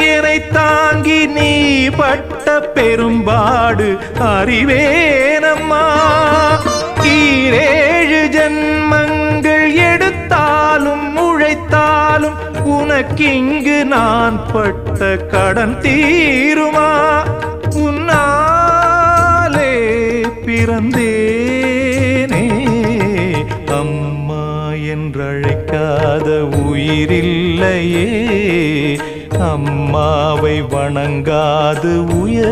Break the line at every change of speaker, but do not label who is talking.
என்னை தாங்கி நீ பட்ட பெரும்பாடு அறிவேனம்மா. ஈரேழு ஜன்மங்கள் எடுத்தாலும் உழைத்தாலும் உனக்கிங்கு நான் பட்ட கடன் தீருமா? உன்னாலே பிறந்தேனே. அம்மா என்றழைக்காத உயிரில்லையே. அம்மாவை வணங்காது உயர்